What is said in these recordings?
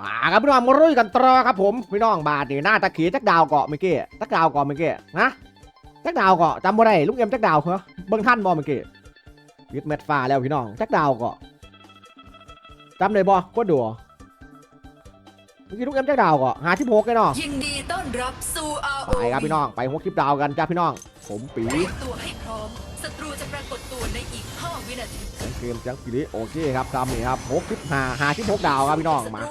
มาครับพี่น้องมารุยกันต่อครับผมพี่น้องบาทนี่หน้าตะเขีจักดาวเกาะเมื่อกี้จักดาวเกาะเมื่อกี้นะจักดาวเกาะจำบ่ได้ลุงเอ็มจักดาวเหรอเบิ่งท่านบ่เมื่อกี้ยึดเม็ดฟ้าแล้วพี่น้องจักดาวเกาะจำได้บ่ก็ดูเมื่อกี้ลุงเอ็มจักดาวเกาะหาที่หกเลยเนาะยินดีต้อนรับสู่ RO ไปครับพี่น้องไปหัวคลิปดาวกันจ้าพี่น้อง ผมปีเตรียมตัวให้พร้อมศัตรูจะปรากฏตัวในอีก5วินาทีของเกมจังปีนี้โอเคครับตามนี้ครับหกคลิปหาหาที่หกดาวครับพี่น้องศัมา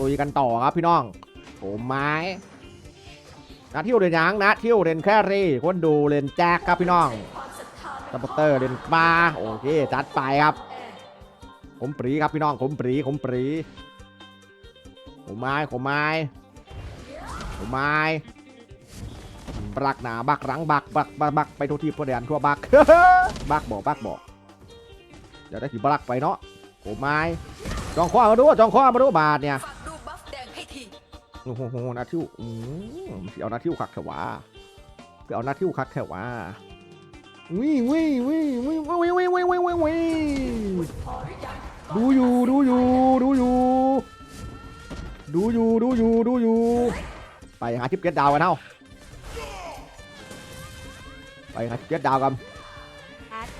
ลุยกันต่อครับพี่น้องผมไม้นะเที่ยวเรียนยังนะเที่ยวเรียนแครี่คนดูเรียนแจ็คครับพี่น้องซัพพอร์เตอร์เรียนปลาโอเคจัดไปครับ ผมปรีครับพี่น้องผมปรีผมปรีผมไม้ผมไม้ผมไม้บักหนาบักหลังบักบักบักบักไปทั่วที่ทั่วแดนทั่วบักบักบอกบักบอกเดี๋ยวได้สิบักไปเนาะผมไม้จองข้อมาดูจองข้อมาดูบาทเนี่ย โอ้โหนาทิวอืมเอานาทิวคักแถวะไปเอานาทิวคักแถวะวิวิวิวิวิวิวิวิวิวิดูอยู่ดูอยู่ดูอยู่ ดูอยู่ดูอยู่ดูอยู่ ไปหาทิปเก็ตดาวกันเท่าไปหาทิปเก็ตดาวกัน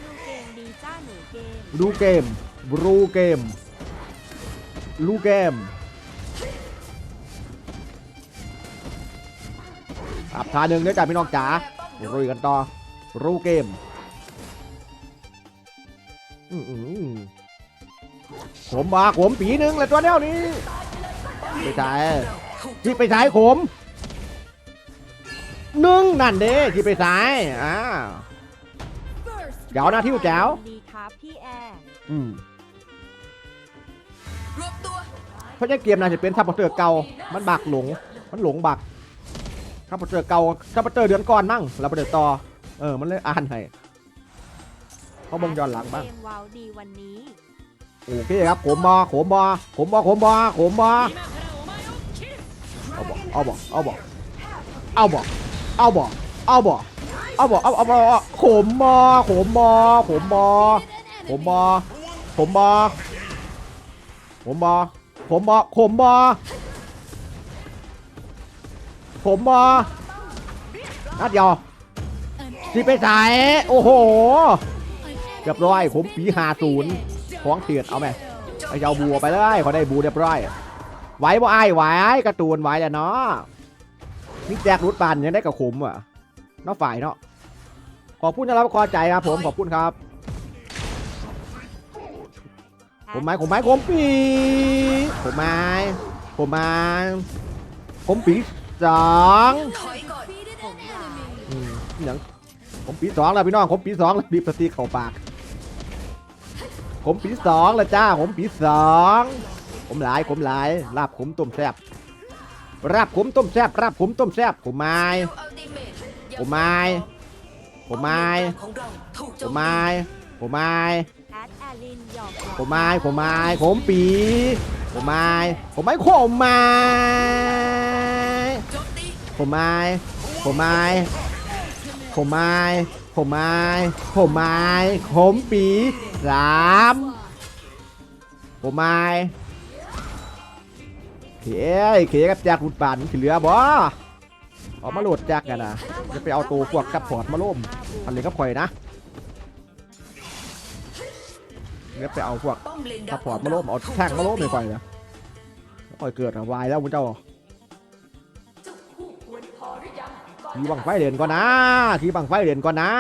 ดูเกมดีจ้าหนูเกมดูเกมรูเกมรูเกม อับทาหนึ่งเด้อจ้าพี่น้องจ๋ารุยกันต่อ รูเกมอืมอืมผมมาขมปีหนึ่งเลยตัวเดียวนี้ ไปใช้ที่ไปใช้ขมหนึ่งนั่นเด้ที่ไปใช้อ่าเดี๋ยวนะที่แจ๋วดีครับพี่แอร์อืมรวบตัวเพราะฉะนั้นเกมน่าจะเป็นทัพเปอร์เตอร์เก่า มันบักหลง มันหลงบัก ทัพเปอร์เตอร์เก่าทัพเปอร์เตอร์เดือนก่อนมั่งเราไปเดือนต่อเออมันเลยอ่านให้เขาเบิ่งย้อนหลังบ้างเกมว้าวดีวันนี้โอเคครับขมบอขมบอขมบอขมบอขมบอเอาบอเอาบอเอาบอเอาบอเอาบอเอาบอเอาบอเอาเอาบอขมบอขมบอขมบอขมบอขมบอขมบอขมบอขมบอ ขมบอนัดเดียวสิไปสายโอ้โหเรียบร้อยขมปีหาศูนย์ของเถื่อนเอาไหมไอ้เจ้าบัวไปเลยขาได้บูเรียบร้อยไหวบ่ไอ้ไหวกร์ตูนไหวแหล้วเนาะนี่แจกรุดปันยังได้กับขมอะเนาะฝ่ายเนาะขอบคุณนะครับขอใจครับผมขอบคุณครับผมไม้ผมไม้ผมปีผมไม้ผมไม้ผมปี สองอยก่อนผมหลางผมปีสองแล้วพี่น้องผมปีสองแล้วบีบสติกเข้าปาก ผมปีสองแล้วจ้า ผมปีสองผมหลายผมหลายลาบผมต้มแซ่บลาบผมต้มแซ่บลาบผมต้มแซ่บผมไม้ผมไม้ผมไม้ผมไม้ผมไม้ผมไม้ผมไม้ผมปี ผมไม้ผมไม้ผมไม้ ผมไม้ผมไม้ผมไม้ผมไม้ผมไม้ผมปีสามผมไม้เฮ้ยเขยกับแจกรุดป่านมันสิเหลือบ่เอามาโหลดแจกกันนะจะไปเอาตัวพวกกับพอร์ตมาล่มอันนี้ก็ข่อยนะเดี๋ยไปเอาพวกป้อมเลนซัพพอร์ตมาล่มเอาแท่งมาล่มไม่ค่อยนะค่อยเกิดอะวายแล้วคุณเจ้า ทีบังไฟเด่นก่อนนะทีบังไฟเด่นก่อนนะ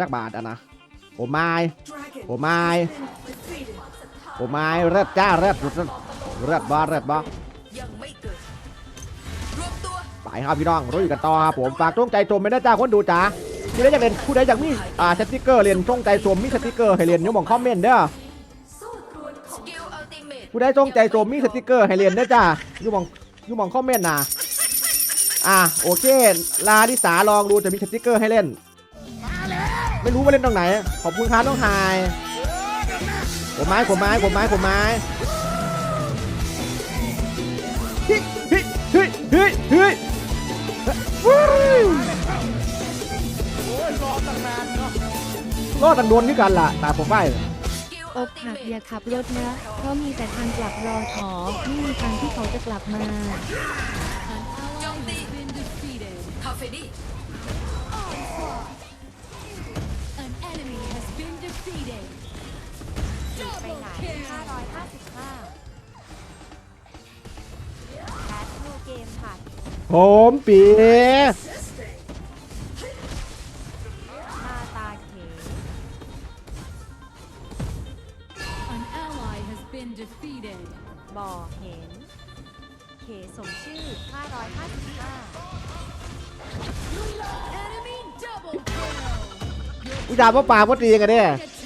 ทักบาทอะนะผมไม้ผมไม้ผมไม้เร็ดจ้าเร็ดเร็ดเรดบ้าเร็ดบ้าไม่เกิดรวบตัวไปครับพี่น้องรู้อยู่กันต่อครับผมฝากจงใจชมไม่ได้จ้าคนดูจ้าผู้ใดอยากเรียนผู้ใดอยากมีอ่าสติกเกอร์เรียนจงใจชมมีสติกเกอร์ให้เรียนอยุ่หมองคอมเมนต์เด้อผู้ใดจงใจชมมีสติกเกอร์ให้เรียนเด้จ้าอยู่มองอยู่มองคอมเมนต์นะ อะโอเค ลาดิสาลองดูจะมีสติกเกอร์ให้เล่น ไม่รู้ว่าเล่นตรงไหน ขอบคุณครับน้องไฮผมไม้ผมไม้ผมไม้ผมไม้เฮ้ยเฮ้ยเฮ้ยเฮ้ยเฮ้ยรอดตังโดนนี่กันล่ะตาผมไปสกิลอกหักอย่าขับรถนะ เพราะมีแต่ทางกลับรอถอไม่มีทางที่เขาจะกลับมา คาเฟนี่ไปไหน 555แอดนูเกมผ่านผมปีหน้าตาเขบ่อเห็น เขสมชื่อ 555 อุจาบ่ปากบ่ตีกันเด้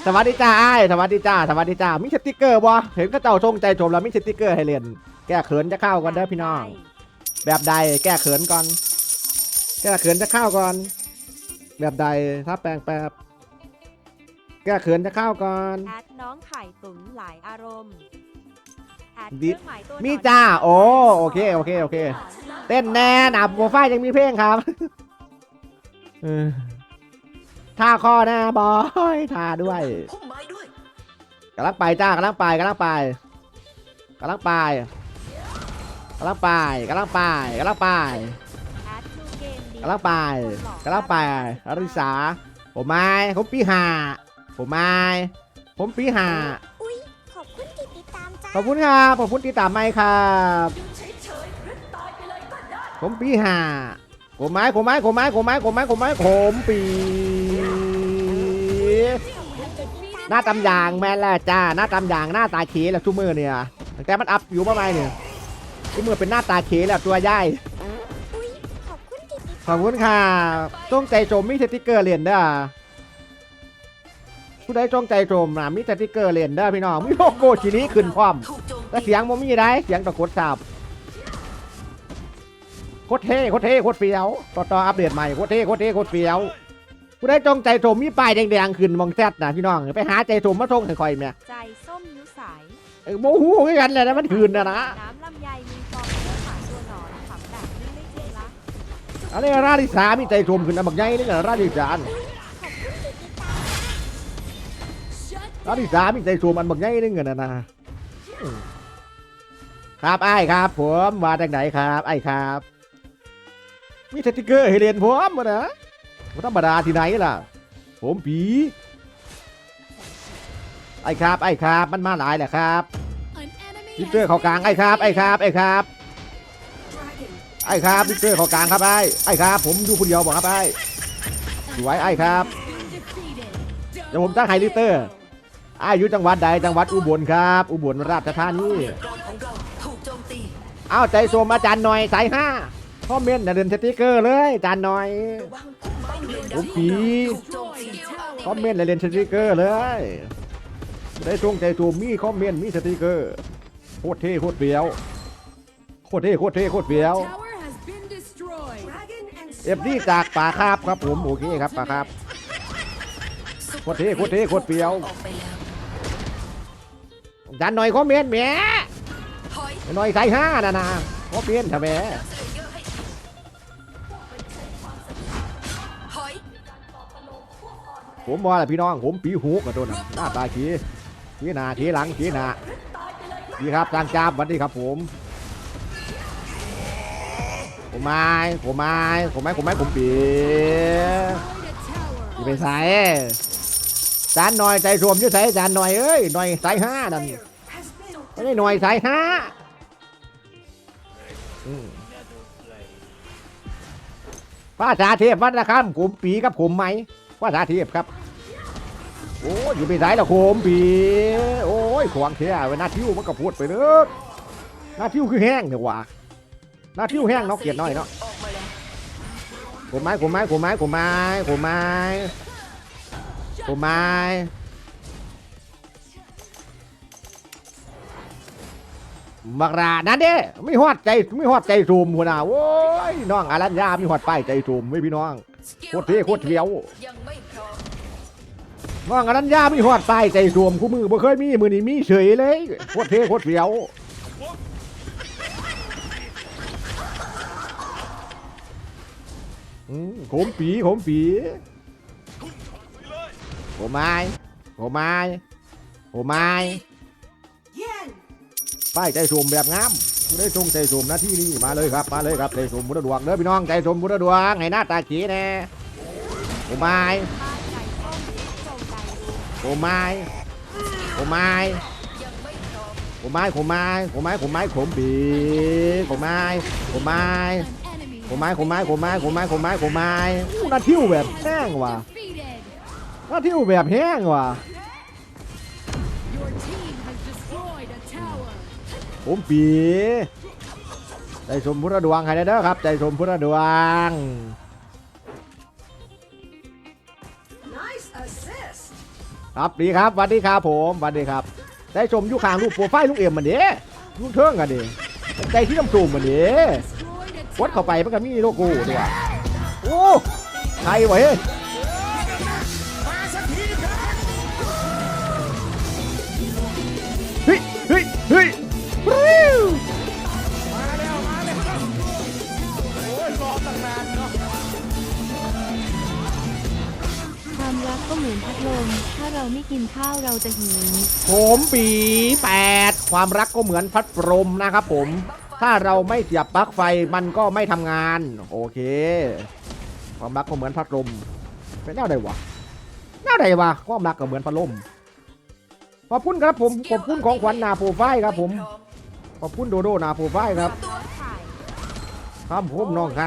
สวัสดีจ้าอ้ายสวัสดีจ้าสวัสดีจ้ามีสติกเกอร์บ่เห็นก็เจ้าชงใจชมแล้วมีสติกเกอร์ให้เล่นแก้เขินจะเข้ากันเด้อพี่น้อง แบบใดแก้เขินก่อน แก้เขินจะเข้าก่อน แบบใดถ้าแปลงแป๊บแก้เขินจะเข้าก่อนแอดน้องไข่ตุ๋นหลายอารมณ์แอดดิเครื่องหมายตัวหนอนมีจ้าโอ้โอเคโอเคโอเค เต้นแน่นะโมฟ้ายังมีเพลงครับเออท่าข้อหน้าบอยท่าด้วยพุ่มไม้ด้วยกำลังไปจ้ากำลังไปกำลังไปกำลังไปกำลังไปกำลังไปกำลังไปแอดนูเกมดีกำลังไปกำลังไปอริสาผมไม้ผมปีหาผมไม้ผมปีหาอุ๊ยขอบคุณที่ติดตามจ้าขอบคุณครับขอบคุณที่ตามไม่ครับ ผมปีหาผมไม้ผมไม้ผมไม้ผมไม้ผมไม้ผมไม้ผมปี หน้าตำยางแม่นแล้จ้า หน้าตำยางหน้าตาเขแล้วทุกมือเนี่ยแต่มันอัพอยู่ประมาณเนี่ยทุกมือเป็นหน้าตาเขแล้วตัวใหญ่ขอบคุณที่ติดขอบคุณค่ะจงใจโจมมีสติกเกอร์เรียญเด้อผู้ใดจงใจโจมนะมีสติกเกอร์เรียญเด้อพี่น้องมีโลโก้ชินี้ขึ้นพร้อมแต่เสียงมมีได้เสียงตะกดสับ โคตรเท่โคตรเท่โคตรเฟี้ยวต่อต่ออัปเดตใหม่โคตรเท่โคตรเท่โคตรเฟี้ยวผู้ใดจงใจโจมมีป้ายแดงๆขึ้นมองแซดนะพี่น้องไปหาใจโจมมาส่งให้คอยแม่ใจส้มยุสายเอ้ยโมหูคือกันเลยนะมันคืนนะนะน้ำลำไยมีฟองเนื้อหมาตัวหนอนขำแบบนี้ไม่จริงละอันนี้ราดิสามีใจโจมขึ้นนะบักใหญ่นี่แหละราดิสานขอบคุณที่ติดตามราดิสามีใจโจมอันบักใหญ่นี่เงินนะนะอืมครับไอ้ายครับ ผมมาจากไหนครับไอ้ายครับ มีสติกเกอร์ให้เรียนผมมานะมันธรรมดาที่ไหนล่ะ ผมผีไอ้ครับไอ้ครับมันมาหลายแหละครับพิเกอร์เขากลางไอ้ครับไอ้ครับไอ้ครับไอ้ครับพิเกอร์เขากลางครับไอ้ไอ้ครับ ผมดูคนเดียวบอกครับไอ้สวยไอ้ครับเดี๋ยวผมตั้งไฮลิเตอร์ไอ้อยู่จังหวัดใดจังหวัดอุบลครับ อุบลราชธานีเรียบร้อยของเราถูกโจมตีเอาใจโซมอาจารย์หน่อยสายห้า คอมเมนต์อย่าเดินสติกเกอร์เลยอาจารย์หน่อยระวังพุ่มไม้เรียนผมผีถูกโจมตีคอมเมนต์อย่าเล่นสติกเกอร์เลย ได้จงใจโจมมีคอมเมนต์มีสติกเกอร์โคตรเท่โคตรเฟี้ยวโคตรเท่โคตรเท่โคตรเฟี้ยวเอฟดีจากป่าคาบครับผมโอเคครับป่าคาบโคตรเท่โคตรเท่โคตรเฟี้ยวออกไปแล้วอาจารย์หน่อยคอมเมนต์แหมถอยหน่อยสายห้านะนะคอมเมนต์ทำไม ผมว่าแหละพี่น้องผมปีหูกระโดนน่ะหน้าตาขี้ขี้หน้าขี้หลังขี้หน้าดีครับทางจามสวัสดีครับผม ผมไม้ผมไม้ผมไม้ผมไม้ผมปีอย่าไปใส่จานหน่อยใจรวมอยี่ใส่จานหน่อยเอ้ยหน่อยสายห้านั่นไม่ได้หน่อยสายห้าอืมภาษาเทพวัดนะครับผมปีกับผมไหม ภาษาเทพครับ โอ้ยอยู่ไปไหนล่ะโคมปีโอ้ยขวางเทียเวลาทิวมันก็พูดไปเด้อหน้าทิวคือแห้งเดี๋ยวะหน้าทิวแห้งเนาะเกียดหน่อยเนาะออกมาแล้วผมไม้ผมไม้ผมไม้ผมไม้ผมไม้ผมไม้บักรานั่นเด้ไม่ฮอดใจไม่ฮอดใจซูมหัวหน้าโอ้ยน้องอารัญญามีฮอดป้ายใจซูมไม่พี่น้อง โคตรเท่โคตรเฟี้ยวยังไม่พร้อมน้องอารัญญามีฮอดป้ายใจซูมคู่มือบ่เคยมีมือนี้มีเฉยเลยโคตรเท่โคตรเฟี้ยวอืมโขมปีโขมปีโขมไม้โขมไม้โขผมไม้ป้ายใจสุ่มแบบงาม ผู้ได้ทรงใจสุ่มหน้าที่นี่มาเลยครับมาเลยครับใจสุ่มบุรดวงเด้อพี่น้องใจสุ่มบุรดวงให้หน้าตาขีแน่ผมไม้ป้ไก่ต้มจงใจดูผมไม้ผมไม้ยังไม่พร้อมผมไม้ผมไม้ผมไม้ผมไม้ขมปีผมไม้ผมไม้ผมไม้ผมไม้ผมไม้ผมไม้ผมไม้ผมไม้หน้าทิวแบบแห้งว่ะหน้าทิวแบบแห้งว่ะ ผมปีใจสมพุทธดวงใครเด้อครับ ใจสมพุทธดวงครับดีครับสวัสดีครับผมสวัสดีครับใจสมยู่ข้างลูกโปรไฟล์ลูกเอ็มมันเด้ลูกเทิงกันเดิใจที่น้ำสูมมันเด้วัดเข้าไปมันก็มีโลโก้ด้วยโอ้ใครวะเฮ้ ความรักก็เหมือนพัดลม ถ้าเราไม่กินข้าวเราจะหิว ผมปีแปดความรักก็เหมือนพัดลมนะครับผม ถ้าเราไม่เสียบปลั๊กไฟมันก็ไม่ทำงาน โอเค ความรักก็เหมือนพัดลมเป็นแนวใดวะแนวใดวะความรักก็เหมือนพัดลมขอบคุณครับผมขอบคุณของขวัญนาโปรไฟล์ครับผมขอบคุณโดโดนาโปรไฟล์ครับตัวไข่มน้องใคร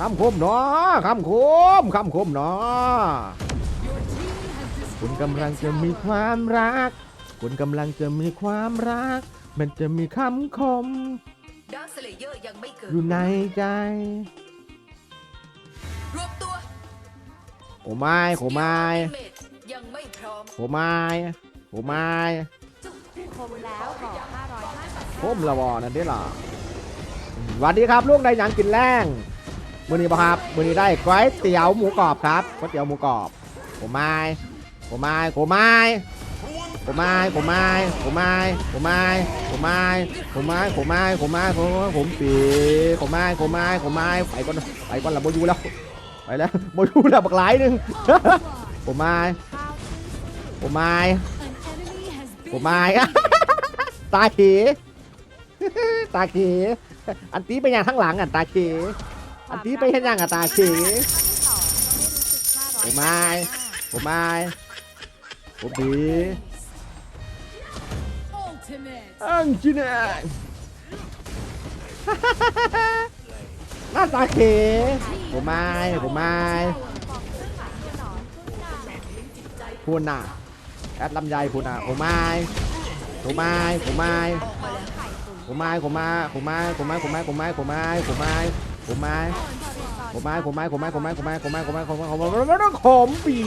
คำคมเนาะคำคมคำคมเนาะคุณกำลังจะมีความรัก คุณกำลังจะมีความรัก มันจะมีคำคมอยู่ในใจรวบตัวโอไม่โอไม่เมจยังไม่พร้อมโอไม่โอไม่คมแล้วบอก555คมละวอนั่นเด้อล่ะสวัสดีครับลูกได้หยังกินแรง มือนี้ปะครับมือนี้ได้ก๋วยเตี๋ยวหมูกรอบครับก๋วยเตี๋ยวหมูกรอบโอ้ไม่โอ้ไม่โอ้ไม่โอ้ไม่โอ้ไม่โอ้ไม่โอ้ไม่โอ้ไม่โอ้ไม่โอ้ไม่โอ้ไม่โอ้ผมปีโอ้ไม่โอ้ไม่โอ้ไม่ไปก่อนไปก่อนละโมยูแล้วไปแล้วโมยูแล้วบักหลายนึงโอ้ไม่ข้าวโอ้ไม่โอ้ไม่ตาเขตาเขอันตีไปอย่างข้างหลังอะตาเข อันตีไปเห็นยังอะตาเขข้อที่สองก็ไม่รู้สึก500โอ้ไม่โอ้ไม่โอ้ดีอังจิเน่หน้าตาเขโอ้ไม่โอ้ไม่พูนน่ะแอดลำไยพูนน่ะโอ้ไม่โอ้ไม่โอ้ไม่ผมไม้ผมมาผมไม้ผมไม้ผมไม้ผมไม้ผมไม้ผมไม้ ผมไม้ผมไม้ผมไม้ผมไม้ผมไม้ผมไม้ผมไม้ผมไม้ผมไม้ผมไม้ผมไม้ผมต้องขมปี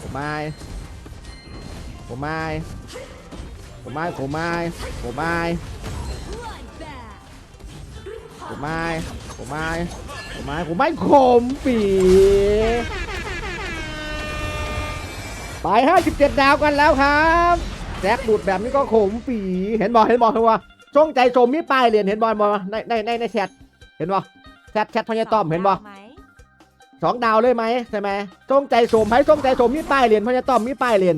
ผมไม้ผมไม้ผมไม้ผมไม้ผมไม้ผมไม้ผมไม้ผมไม้ผมไม้ขมปีไป57 ดาวกันแล้วครับแจ็คดูดแบบนี้ก็ขมปีเห็นบอลเห็นบอเห็นว่าจงใจชมมีป้ายเรียนเห็นบอลบอในในในในแชท เห็นบอแชทแชทพญาต้อมเห็นบอไหมสองดาวเลยไหมใช่ไหมจงใจชมให้จงใจชมมีป้ายเรียนพญาต้อมมีป้ายเรียน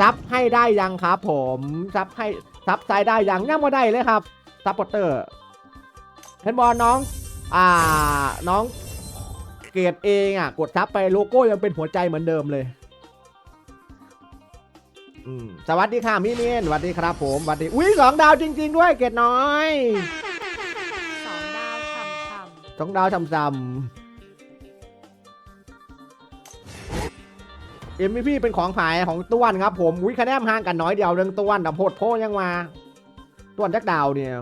ซับให้ได้ยังครับผมซับให้ซับใจได้ยังยังไม่ได้เลยครับซับพอร์เตอร์เห็นบอน้อง อ่าน้องเกรดเองอะ กดซับไปโลโก้ยังเป็นหัวใจเหมือนเดิมเลยอืมสวัสดีค่ะมิเมียนสวัสดีครับผมสวัสดีอุ้ยสองดาวจริง ๆ ด้วยเกรดน้อยสองดาวฉ่ำสองดาวช้ำๆ MVP เป็นของผายของต้วนครับ ผมอุ้ยคะแนนห่างกันน้อยเดียวเรื่องต้วนแต่โพดโพยังมาต้วนจักดาวเนี่ย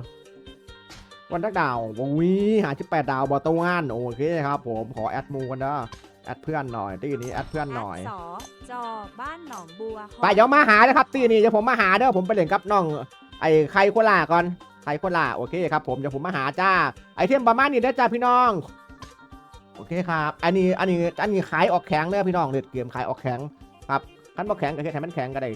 ต้วนจักดาวอุ้ยหาชิบแปดดาวบอต้วนโอเคครับ ผมขอแอดมูกันนะแอดเพื่อนหน่อยตีนี้แอดเพื่อนๆหน่อยแดสอจอบ้านหนองบัวไปเดี๋ยวมาหาเลยครับตีนี้เดี๋ยวผมมาหาเด้อผมไปเล่นกับน้องไอ้ใครโคล่าก่อน ใครคนล่าโอเคครับผมเดี๋ยวผมมาหาจ้าไอเทมประมาณนี้ได้จ้าพี่น้องโอเคครับ อันนี้อันนี้อันนี้ขายออกแข็งเลยพี่น้องเด็ดเกมขายออกแข็งครับขั้นบกแข็งก็แค่ให้มันแข็งก็ได้